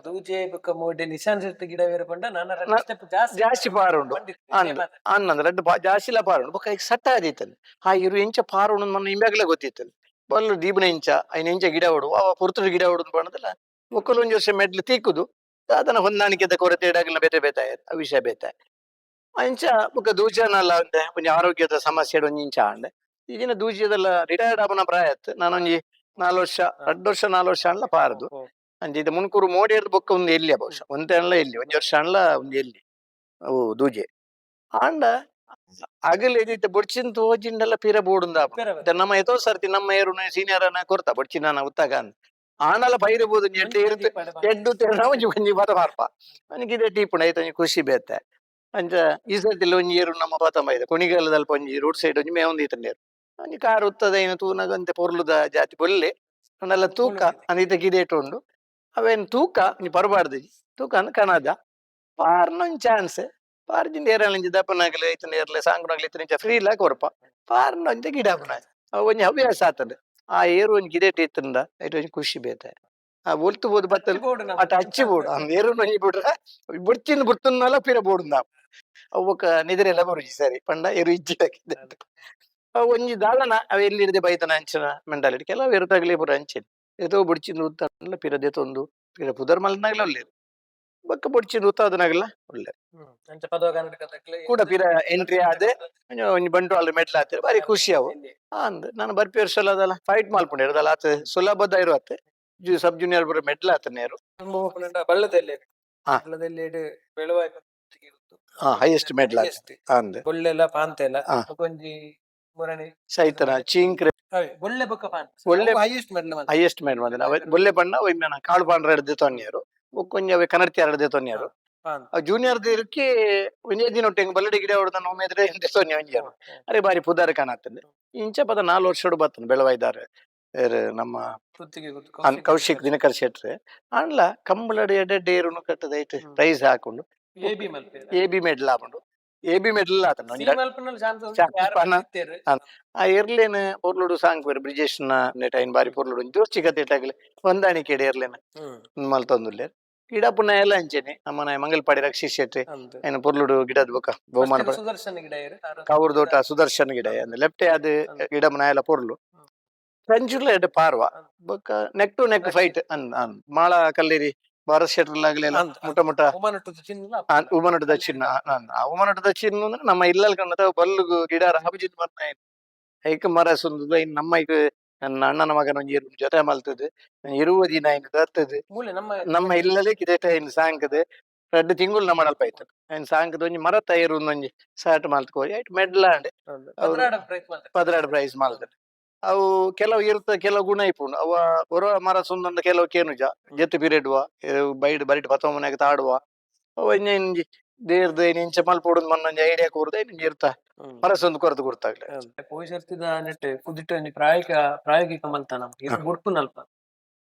ದೂಜೆ ಬೊಕ ಮೊಡೆ ನಿಶಾಂತ್ ಶೆಟ್ರ್ ಗಿಡ ಬೇರೆ ಪಂಡ ನಾನ ಜಾಸ್ತಿ ಪಾರುಂಡು ಅನ್ನಂದ ರಡ್ಡು ಜಾಸ್ತಿಲ ಪಾರುಂಡು ಬೊಕ ಈಗ ಸಟ್ಟ ಆದೀತನೆ ಹಾ ಇರು ಎಂಚ ಪಾರುಂಡು ಮನ್ನ ಇಂಬ್ಯಾಗಲೇ ಗೊತ್ತಿತ್ತನೆ ಬಲ್ಲ ದೀಪನ ಇಂಚ ಐನ ಇಂಚ ಗಿಡ ಹೊಡು ಅವ ಪುರ್ತುಡು ಗಿಡ ಹೊಡು ಬಣ್ಣದಲ್ಲ ಒಕ್ಕಲು ಒಂಜಿ ವರ್ಷ ಮೆಡ್ಲು ತೀಕುದು ಅದನ್ನ ಹೊಂದಾಣಿಕೆದ ಕೊರತೆ ಇಡಾಗಲ ಬೇತೆ ಬೇತಾಯ ಆ ವಿಷಯ ಬೇತಾಯ ಅಂಚ ಬೊಕ ದೂಜನಲ್ಲ ಅಂದೆ ಒಂಜಿ ಆರೋಗ್ಯದ ಸಮಸ್ಯೆ ಒಂಜಿ ಇಂಚ ಅಂಡೆ ಈಗಿನ ದೂಜದಲ್ಲ ರಿಟೈರ್ಡ್ ಆಪನ ಪ್ರಾಯತ್ ನಾನೊಂಜಿ ನಾಲ್ ವರ್ಷ ರಡ್ಡು ವರ್ಷ ನಾಲ್ ವರ್ಷ ಅನ್ಲ ಪಾರದು. ಅಂಜಿ ಅಂಚ ಇದು ಮುನ್ಕೂರು ಮೋಡಿ ಹಿಡ್ದು ಬೊಕ್ಕ ಒಂದು ಎಲ್ಲಿ ಬಹುಶಃ ಒಂತೆ ಅನ್ಲ ಎಲ್ಲಿ ಒಂಜಿ ವರ್ಷ ಅನ್ಲ ಒಂದು ಎಲ್ಲಿ ಓ ದೂಜೆ. ಆಂಡ ಅಗಲ್ ಎದಿತ್ತೆ ಬೊಡ್ಚಿನ್ ತೋಜಿಂಡಲ್ಲ ಪೀರ ಬೋಡುಂದ ನಮ್ಮ ಎತೋ ಸರ್ತಿ ನಮ್ಮ ಏರು ಸೀನಿಯರ್ ಅನ್ನ ಕೊರ್ತ ಬೊಡ್ಚಿನ ಉತ್ತಾಗ ಅಂತ ಇರುತ್ತೆ ಪಂಡ ಪಂಡ. ಎಡ್ಡು ತೆರಣ ಒಂಜಿ ಬರ ಮಾರ್ಪ ನನಗೆ ಇದೇ ಟೀಪುಣ ಐತ ಖುಷಿ ಬೇತೆ. ಅಂಚ ಈ ಸರ್ತಿಲ್ಲ ಒಂಜಿ ಏರು ನಮ್ಮ ಪಾತಮ್ಮ ಇದೆ. ಕುಣಿಗಾಲದಲ್ಲಿ ಒಂಜಿ ರೋಡ್ ಸೈಡ್ ಒಂಜಿ ಮೇವೊಂದು ನೀರು ಒಂಜಿ ಕಾರ್ ಉತ್ತದ ಏನು ತೂನಗಂತೆ ಪೊರ್ಲುದ ಜಾತಿ ಬೊಲ್ಲೆ. ಅಂದಲ್ಲ ತೂಕ ಅಂದಿತ ಗಿಡೇಟ್ ಉಂಡು ಅವೇನು ತೂಕ ನೀ ಪರಬಾರ್ದು ತೂಕ ಅಂದ್ ಕಣದ. ಪಾರ್ನ ಚಾನ್ಸ್ ಪಾರ್ಜಿಂದ ಏರಲಂಜಿ ದಪ್ಪನಾಗಲಿ ಸಾಂಗ್ ಏರ್ಲೆ ಇತ್ತ ನಿಂಚ ಫ್ರೀ ಇಲ್ಲ ಕೊರಪ ಪಾರ್ನ ಒಂಜಿ ಗಿಡ ಆಪುನ ಅವ್ ಒಂಜಿ ಹವ್ಯಾಸ ಆತದ. ಆ ಏರು ಒಂಜಿ ಗಿಡೇಟ್ ಇತ್ತಂದ ಐಟ್ ಒಂಜಿ ಖುಷಿ ಬೇತೆ. ಆ ಒಲ್ತು ಬೋದು ಬತ್ತಲ್ ಅಟ ಹಚ್ಚಿ ಬೋಡು. ಅಂದ್ ಏರು ನೊಂಜಿ ಬಿಡ್ರ ಬುಡ್ಚಿನ ಬುರ್ತನ್ನಲ್ಲ ಪಿರ ಬೋಡು ನಾವು. ಅವಕ್ಕ ನಿದ್ರೆಲ್ಲ ಬರುಜಿ ಸರಿ ಪಂಡ ಇರು ಇಜ್ಜಿ ಹಾಕಿದ್ದೆ ಅವ್ ಒಂಜಿ ದಾಳನ ಅವ ಎಲ್ಲಿ ಹಿಡಿದೆ ಬೈತನ ಅಂಚನ ಮೆಂಟಾಲಿಟಿ ಕೆಲವು ಏರು ತಗಲಿ ಬುರ ಎದೋ ಏತೋ ನೂತ ಉತ್ತಲ್ಲ ಪಿರದೆ ತೊಂದು ಪಿರ ಪುದರ್ ಮಲ್ನಾಗ್ಲ ಒಳ್ಳೇದು. ಬೊಕ್ಕ ಬುಡ್ಚಿ ಉತ್ತಾದನಾಗಲ್ಲ ಒಳ್ಳೆ ಹ್ಮ್. ಅಂಚ ಪದವ ಕೂಡ ಪಿರ ಎಂಟ್ರಿ ಆದೆ ಒಂಜಿ- ಬಂಟು ಅಲ್ಲಿ ಮೆಟ್ಲ ಆತಿರ ಬಾರಿ ಖುಷಿ ಅವು. ಅಂದ್ ನಾನು ಬರ್ಪಿ ವರ್ಷ ಅದಲ್ಲ ಫೈಟ್ ಮಾಲ್ಪುಂಡು ಇರದಲ್ಲ ಆತ ಸುಲಭದ ಇರುವತ್ತೆ ಜು ಸಬ್ ಜೂನಿಯರ್ ಬರ ಮೆಟ್ಲ ಆತ ನೇರು ತುಂಬ ಹೋಗ್ಕೊಂಡ ಬಳ್ಳದಲ್ಲಿ ಹಾ. ಹೈಯೆಸ್ಟ್ ಮೆಡ್ಲ ಅಂದೆ ಪಾಂತೆಲ್ಲ ಹಾ. ಒಂಜಿ ಮೂರನೇ ಸೈತನ ಚೀಂಕ್ರೆ. ಬೊಳ್ಳೆ ಬೊಕ್ಕ ಪಾನ್ ಒಳ್ಳೆ- ಹೈಯೆಸ್ಟ್ ಮೆಡ್ಲ್ ಹೈಯೆಸ್ಟ್ ಮೇಡ್ ಮಾಡಿದ ಅವ ಬಣ್ಣ ಒಯ್ಮೆನ ಕಾಳು ಪಾಂಡ್ರ ಹಿಡ್ದು ತೊನ್ನಿಯರು ಕೊಂಜ ಅವೆ ಕನರ್ತಿ ಹರಡ್ದೆ ತೊನ್ನಿಯರು ಜೂನಿಯರ್ ದಿರಕ್ಕೆ ಒಂದೇ ದಿನ ಒಟ್ಟೆ ಬಲ್ಲಡಿ ಗಿಡ ಹೊಡೆದ ಒಮ್ಮೆದ್ರೆ ಹಿಂದೆ ತೊನ್ನಿ ಒಂಜಿಯರು ಅರೆ ಬಾರಿ ಪುದಾರ ಕಾಣತ್ತಂದೆ. ಇಂಚ ಪದ ನಾಲ್ ವರ್ಷ ಬತ್ತನ ಬೆಳವಾಯ್ದಾರೆ ಏರ್ ನಮ್ಮ ಕೌಶಿಕ್ ದಿನಕರ್ ಶೆಟ್ರೆ. ಅಣ್ಲ ಕಂಬಳಡಿ ಎಡೆ ಡೇರುನು ಕಟ್ಟದೈತೆ ಪ್ರೈಸ್ ಹಾಕೊಂಡು. ಎ ಬಿ ಮಲ್ಪೆ ಎ ಬಿ ಮೆಡಲ್ ಹಾಕೊಂಡು ಎ ಬಿ ಮೆಡಲ್ ಆತನ ಸಿ ಒಂಜಿ ಮಲ್ಪನಲ್ಲಿ ಚಾನ್ಸ್ ಚಾನ್ಸ್ ಯಾರು ಪಾನ. ಇತ್ತೇರು. ಆ ಎರ್ಲೇನ್ ಪೊರ್ಲುಡು ಸಾಂಗ್ ಬೇರೆ ಬ್ರಿಜೇಶ್ನ ನೆಟ ಐನ್ ಬಾರಿ ಪೊರ್ಲುಡು ಕತೆ ಇಟ್ಟಾಗಲಿ ಹೊಂದಾಣಿಕೆ ಎರ್ಲೇನ ಮಲ್ ಮಲ್ತೊಂದುಲ್ಲೆ ಗಿಡ ಪುನಃ ಎಲ್ಲ ಅಂಚೆನೆ ನಮ್ಮನ ಮಂಗಲ್ಪಾಡಿ ರಕ್ಷಿಸ್ ಶೆಟ್ಟಿ ಏನು ಪೊರ್ಲುಡು ಗಿಡದ ಬೊಕ ಬಹುಮಾನ ಸುದರ್ಶನ್ ಗಿಡ ಕಾವೂರ್ ತೋಟ ಸುದರ್ಶನ್ ಗಿಡ. ಅಂದ್ರೆ ಲೆಫ್ಟೆ ಅದು ಗಿಡ ಮನ ಎಲ್ಲ ಪೊರ್ಲು. ಹ್ಮ್. ಎಡ್ ಪಾರ್ವ. ಹ್ಮ್. ಬೊಕ ನೆಕ್ ಟು ನೆಕ್ ಫೈಟ್ ಅನ್ ಮಾಳ ಕಲ್ಲೇರಿ ಭಾರತ್ ಶೆಟ್ರಲ್ಲಾಗ್ಲೆಲ್ಲ ಅಂದ್- ಮುಟ್ಟ ಮುಟ್ಟ. ಉಮನಟದ ಚಿನ್ನ. ಉಮನಟದ ಚಿನ್ನ ಅಂದ್ರೆ ನಮ್ಮ ಇಲ್ಲಲ್ ಕಣ್ಣದ ಬಲ್ಲು ಗಿಡ ಅಭಿಜಿತ್ ಬರ್ತಾ ಐಕ ಮರ ಸುಂದದ ಇನ್ ನಮ್ಮ ಈಗ ನನ್ನ ಅಣ್ಣನ ಮಗನ ಜೊತೆ ಮಲ್ತದೆ ಇರುವ ದಿನ ಇನ್ ದತ್ತದು ನಮ್ಮ ಇಲ್ಲಲೆ ಕಿದೇಟ ಇನ್ ಸಾಂಕದೆ ರಡ್ಡು ತಿಂಗಳು ನಮ್ಮ ಅಲ್ಪ ಇನ್ ಸಾಂಕದ ಒಂಜಿ ಮರ ತೈರು ಒಂಜಿ ಸಾಟ್ ಮಲ್ತ್ಕೋರಿ ಐಟ್ ಮೆಡ್ಲಾಂಡ್. ಪದ್ರಾಡ ಪ್ರೈಸ್ ಮಾಡ್ತಾರೆ. ಅವು ಕೆಲವು ಇರ್ತ ಕೆಲವು ಗುಣ ಇಪ್ಪುಂಡು. ಅವ ಬರುವ ಮರ ಸುಂದಂದ ಕೆಲವು ಕೇನುಜ ಜೆತ್ತು ಪಿರಿಯಡ್ವ ಬೈಡ್ ಬರಿಟ್ ಪತ್ತ ಮನೆಗೆ ತಾಡುವ. ಅವ ದೇರ್ದ ಇಂಚ ಮಲ್ಪೊಡು ಮನ್ನೊಂಜಿ ಐಡಿಯಾ ಕೂರ್ದ ಇನ್ನೊಂಜಿ ಇರ್ತ. ಮರಸೊಂದು ಮರ ಸುಂದು ಕೊರತು ಕೊಡ್ತಾಗ್ಲೆ. ಪೋಷರ್ತಿದ ನೆಟ್ಟೆ ಕುದಿಟ್ಟು ಪ್ರಾಯೋಗಿಕ ಪ್ರಾಯೋಗಿಕ ಮಲ್ತನ ಇದು ಗುರ್ಪು ನಲ್ಪ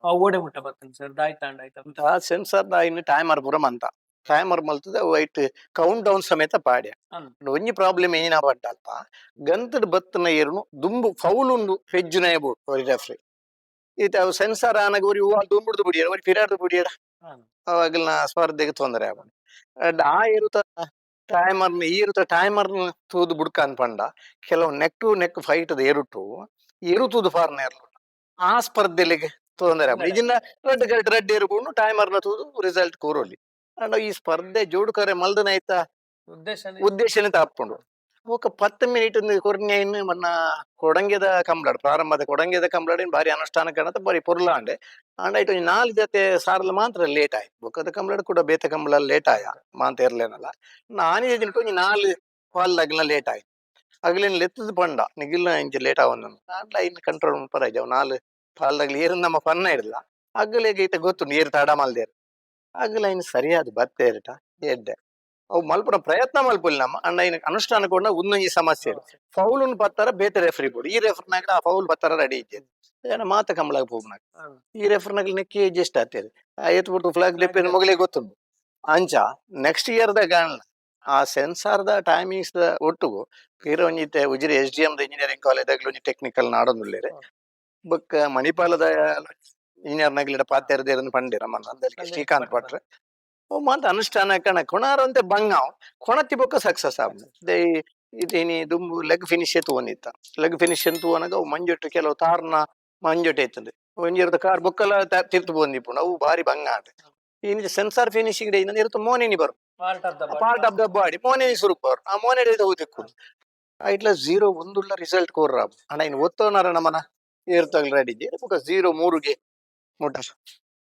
ಆ ಓಡೆ ಮುಟ್ಟ ಬರ್ತೀನಿ ಸರ್ ದಾಯ್ತಾಂಡ ಆಯ್ತಾ? ಸೆನ್ಸರ್ ದ ಇನ್ನು ಟೈಮರ್ ಪುರ ಮಂತ. ಟೈಮರ್ ಮಲ್ತದ ವೈಟ್ ಕೌಂಟ್ ಡೌನ್ ಸಮೇತ ಪಾಡ್ಯ. ಒಂಜಿ ಪ್ರಾಬ್ಲಮ್ ಏನ ಪಡ್ಡಲ್ಪ ಗಂತದ ಬತ್ತನ ಏರುನು ದುಂಬು ಫೌಲ್ ಉಂಡು ಹೆಜ್ಜುನ ಒರಿ ರೆಫ್ರಿ ಈತ ಸೆನ್ಸಾರ್ ಆನಗ ಒರಿ ಹೂವ ದುಂಬುಡ್ದು ಬಿಡಿಯರ ಒರಿ ಪಿರಾಡ್ದು ಬಿಡಿಯರ. ಅವಾಗ ಅವಾಗಲ ಸ್ಪರ್ಧೆಗೆ ತೊಂದರೆ ಆಗ ಆ ಇರುತ್ತ ಟೈಮರ್ ಈ ಇರುತ್ತ ಟೈಮರ್ ತೂದು ಬುಡ್ಕ ಅನ್ಪಂಡ ಕೆಲವು ನೆಕ್ ಟು ನೆಕ್ ಫೈಟ್ ಏರುಟು ಇರುತ್ತದು ಫಾರ್ನ ಆ ಸ್ಪರ್ಧೆಲಿಗೆ ತೊಂದರೆ ಆಗ ಇದನ್ನ ರೆಡ್ ಕರೆಕ್ಟ್ ರೆಡ್ ಇರ್ಬೋದು ಟೈಮರ್ನ ನ ತೂದು ರಿಸಲ್ಟ್ ಕೂರೋಲಿ. ಅಂಡ್ ಈ ಸ್ಪರ್ಧೆ ಜೋಡುಕರೆ ಮಲ್ದನ ಆಯ್ತಾ? ಉದ್ದೇಶ ಉದ್ದೇಶನೇ ತಪ್ಕೊಂಡು ఒక ಪತ್ತು ಮಿನಿಟ್ ಕೊರ್ನೆಯನ್ನು ಮನ್ನ ಕೊಡಂಗೆದ ಕಂಬ್ಲಾಡ್ ಪ್ರಾರಂಭದ ಕೊಡಂಗೆದ ಕಂಬ್ಲಾಡ್ ಬಾರಿ ಅನುಷ್ಠಾನ ಕಾಣತ ಬಾರಿ ಪೊರ್ಲಾಂಡೆ ಅಂಡ ಇಟ್ಟು ನಾಲ್ ಜೊತೆ ಸಾರ್ಲ ಮಾತ್ರ ಲೇಟ್ ಆಯ್ತು. ಬೊಕ್ಕದ ಕಂಬ್ಲಾಡ್ ಕೂಡ ಬೇತೆ ಕಂಬ್ಳ ಲೇಟ್ ಆಯ? ಮಾಂತ ಇರ್ಲೇನಲ್ಲ. ನಾನು ಹೇಳಿಟ್ಟು ನಾಲ್ ಪಾಲ್ ಅಗ್ಲ ಲೇಟ್ ಆಯ್ತು. ಅಗ್ಲಿನ ಲೆತ್ತದ ಪಂಡ ನಿಗಿಲ್ಲ ಇಂಚ ಲೇಟ್ ಆವನ್ನ ಅಡ್ಲ ಇನ್ನು ಕಂಟ್ರೋಲ್ ಪರ ಇದ್ದಾವ ನಾಲ್ ಪಾಲ್ದಾಗ್ಲಿ ಏರು ನಮ್ಮ ಪನ್ನ ಇರಲ್ಲ ಅಗ್ಲಿಗೆ ಈತ ಗೊತ್ತು ನೀರು ತಡ ಮಲ್ದೇರು. ಅಗ್ಲ ಇನ್ನು ಸರಿಯಾದ ಬತ್ತೆ ಇರಟ ಎಡ್ಡೆ. ಅವು ಮಲ್ಪನ ಪ್ರಯತ್ನ ಮಲ್ಪುಲ್ ನಮ್ಮ. ಅಂಡ ಇನ್ನು ಅನುಷ್ಠಾನ ಕೊಂಡ ಒಂದೊಂದು ಸಮಸ್ಯೆ ಫೌಲ್ ಬತ್ತಾರ ಬೇತೆ ರೆಫ್ರಿ ಬೋರ್ಡ್ ಈ ರೆಫರ್ನಾಗ ಆ ಫೌಲ್ ಬತ್ತಾರ ರೆಡಿ ಇದ್ದೇನೆ ಏನ ಮಾತ ಕಂಬಳಾಗ ಹೋಗ್ನಾಗ ಈ ರೆಫರ್ನಾಗ ನೆಕ್ಕಿ ಅಡ್ಜಸ್ಟ್ ಆಗ್ತದೆ. ಎತ್ಬಿಟ್ಟು ಫ್ಲಾಗ್ ಲಿಪ್ಪಿನ ಮೊಗಲಿಗೆ ಗೊತ್ತುಂಟು. ಅಂಚ ನೆಕ್ಸ್ಟ್ ಇಯರ್ ದ ಗಾಣ ಆ ಸೆನ್ಸಾರ್ ದ ಟೈಮಿಂಗ್ಸ್ ದ ಒಟ್ಟುಗು ಪೀರ ಒಂಜಿತ್ತೆ ಉಜಿರಿ ಎಸ್ ಡಿ ಎಂ ದ ಇಂಜಿನಿಯರಿಂಗ್ ಕಾಲೇಜ್ ಆಗ್ಲಿ ಟೆಕ್ನಿಕಲ್ ನಾಡೊಂದುಲ್ಲೇರೆ. ಬೊಕ್ಕ ಮಣಿಪಾಲದ ಇಂಜಿನಿಯರ್ ನಗ್ಲಿಡ ಪಾತ್ಯರ್ದೇರನ್ ಪಂಡಿರ ಮನ ಶ್ರೀಕಾಂತ್ ಭಟ್ರೆ. ಓ ಮಾತ ಅನುಷ್ಠಾನ ಕಣ ಕೊಣಾರಂತೆ ಬಂಗಾವ್. ಕೊಣತಿ ಬೊಕ್ಕ ಸಕ್ಸಸ್ ಆಗ ದೇ ಇದೇನಿ ದುಂಬು ಲೆಗ್ ಫಿನಿಶ್ ತೂವನಿತ್ತ ಲೆಗ್ ಫಿನಿಶ್ ತೂವನಾಗ ಅವು ಮಂಜೊಟ್ಟು ಕೆಲವು ತಾರ್ನ ಮಂಜೊಟ್ಟು ಐತಂದೆ ಒಂಜಿರದ ಕಾರ್ ಬೊಕ್ಕಲ ತಿರ್ತು ಬಂದಿಪ್ಪುಂಡು ಅವು ಬಾರಿ ಬಂಗ ಆಟ ನಿಜ ಸೆನ್ಸಾರ್ ಫಿನಿಶಿಂಗ್ ಇನ್ನೊಂದು ಇರುತ್ತೆ ಮೋನಿನಿ ಬರು. ಪಾರ್ಟ್ ಆಫ್ ದ ಬಾಡಿ ಮೋನಿನಿ ಸ್ವರೂಪ ಅವರು ಆ ಮೋನೆ ಹೋಗ್ತಿಕ್ಕು ಇಟ್ಲ ಜೀರೋ ಒಂದುಲ್ಲ ರಿಸಲ್ಟ್ ಕೋರ್ರ ಅಣ್ಣ ಇನ್ನು ಒತ್ತೋನಾರ ನಮ್ಮನ ಏರ್ತಗ್ಲ ರೆಡಿ ಜೀರೋ ಮೂರುಗೆ.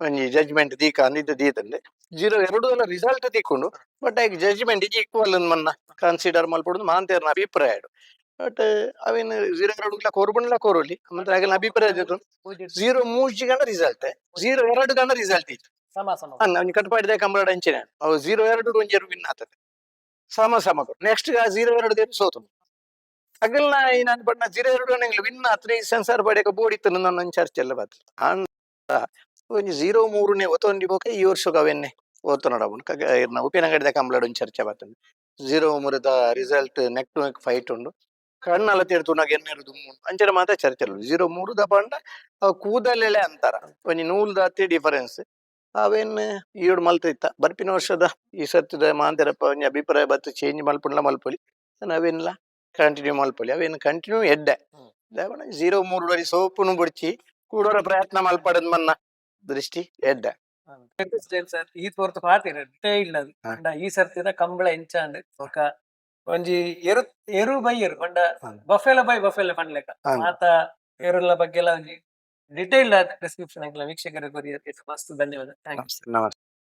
ಒಂಜಿ ಜಜ್ಮೆಂಟ್ ದೀಕ ಅಂದಿದ್ದ ದೀತಂದೆ ಜೀರೋ ಎರಡು ಎಲ್ಲ ರಿಸಲ್ಟ್ ತಿಕ್ಕೊಂಡು ಬಟ್ ಆಗ ಜಜ್ಮೆಂಟ್ ಇಜಿ ಈಕ್ವಲ್ ಮನ್ನ ಕನ್ಸಿಡರ್ ಮಲ್ಪಡುದು ಮಾಂತೇರ್ನ ಅಭಿಪ್ರಾಯ ಬಟ್ ಅವೇನು ಜೀರೋ ಎರಡು ಕೋರ್ಬಣ್ಣ ಕೋರೋಲಿ ಮತ್ತೆ ಆಗಲ ಅಭಿಪ್ರಾಯ ಜೀರೋ ಮೂಜಿ ಗಂಡ ರಿಸಲ್ಟ್ ಜೀರೋ ಎರಡು ಗಂಡ ರಿಸಲ್ಟ್ ಇತ್ತು. ಅವ್ನು ಕಟ್ಪಾಡಿದ ಕಂಬಳ ಅಂಚಿನ. ಅವು ಜೀರೋ ಎರಡು ಒಂಜಿ ವಿನ್ ಆತದೆ ಸಮ ಸಮ ನೆಕ್ಸ್ಟ್ ಝೀರೋ ಎರಡು ದೇನು ಸೋತು. ಅಗಲ್ನ ನಾನು ಬಣ್ಣ ಜೀರೋ ಎರಡು ಗಂಡ ವಿನ್ ಆತ್ರಿ ಸೆನ್ಸಾರ್ ಬಡಿಯಕ ಬೋಡಿತ್ತು ನನ್ನ ಚರ್ಚೆ ಎಲ್ಲ ಬರ್ತದೆ ಅಂದ ಒಂಜಿ ಜೀರೋ ಮೂರನೇ ಒತ್ತೊಂಡಿ ಬೋಕ ಈ ವರ್ಷಕ್ಕೆ ಅವೆನ್ನೆ ನೋಡವನು ಕಗ ಇರ್ನ ದ ಕಂಬಳಡ್ ಒಂದು ಚರ್ಚೆ ಬರ್ತದೆ zero ಮೂರದ result neck to neck fight ಉಂಡು. ಕಣ್ಣಲ್ಲ ತಿರ್ತು ನಾಗ ಎನ್ನೆರು ದುಮ್ಮು ಅಂಚನೆ ಮಾತ್ರ ಚರ್ಚೆ ಝೀರೋ ಮೂರುದ ಪಂಡ ಅವು ಕೂದಲೆಲೆ ಅಂತಾರ. ಒಂಜಿ ನೂಲ್ದ ದಾತಿ ಡಿಫರೆನ್ಸ್ ಅವೇನ್ ಈಡು ಮಲ್ತಿತ್ತ ಬರ್ಪಿನ ವರ್ಷದ ಈ ಸತ್ತದ ಮಾಂತೆರಪ್ಪ ಒಂಜಿ ಅಭಿಪ್ರಾಯ ಬತ್ತು ಚೇಂಜ್ ಮಲ್ಪುಂಡ್ಲ ಮಲ್ಪೊಲಿ. ನಾವೇನಿಲ್ಲ ಕಂಟಿನ್ಯೂ ಮಲ್ಪೊಲಿ. ಅವೇನು ಕಂಟಿನ್ಯೂ ಎಡ್ಡೆ. ಜೀರೋ ಮೂರು ಸೋಪುನು ಬುಡ್ಚಿ. ಕೂಡೋರ ಪ್ರಯತ್ನ ಮಲ್ಪಡದ್ ಮನ್ನ ದೃಷ್ಟಿ ಎಡ್ಡ. ಸರ್ ಈ ತೋರ್ತು ಪಾತಿರ ಇಲ್ಲ. ಅಂಡ ಈ ಸರ್ತಿದ ಕಂಬಳ ಎಂಚಾಂಡ್ ಬೊಕ ಒಂಜಿ ಎರು ಎರು ಬೈ ಎರು. ಪಂಡ. ಬಫೆಲ ಬೈ ಬಫೆಲ ಪಂಡ್ಲೆಕ. ಮಾತ ಎರುಲ ಬಗ್ಗೆ ಎಲ್ಲ ಒಂಜಿ ಡಿಸ್ಕ್ರಿಪ್ಷನ್ ಡಿಸ್ಕ್ರಿಪ್ಷನ್ ವೀಕ್ಷಕರ ಕೊರಿಯರ್ ಮಸ್ತ್ ಧನ್ಯವಾದ. ಥ್ಯಾಂಕ್ ಯು ನಮಸ್ತೆ ನಮಸ್ತೆ.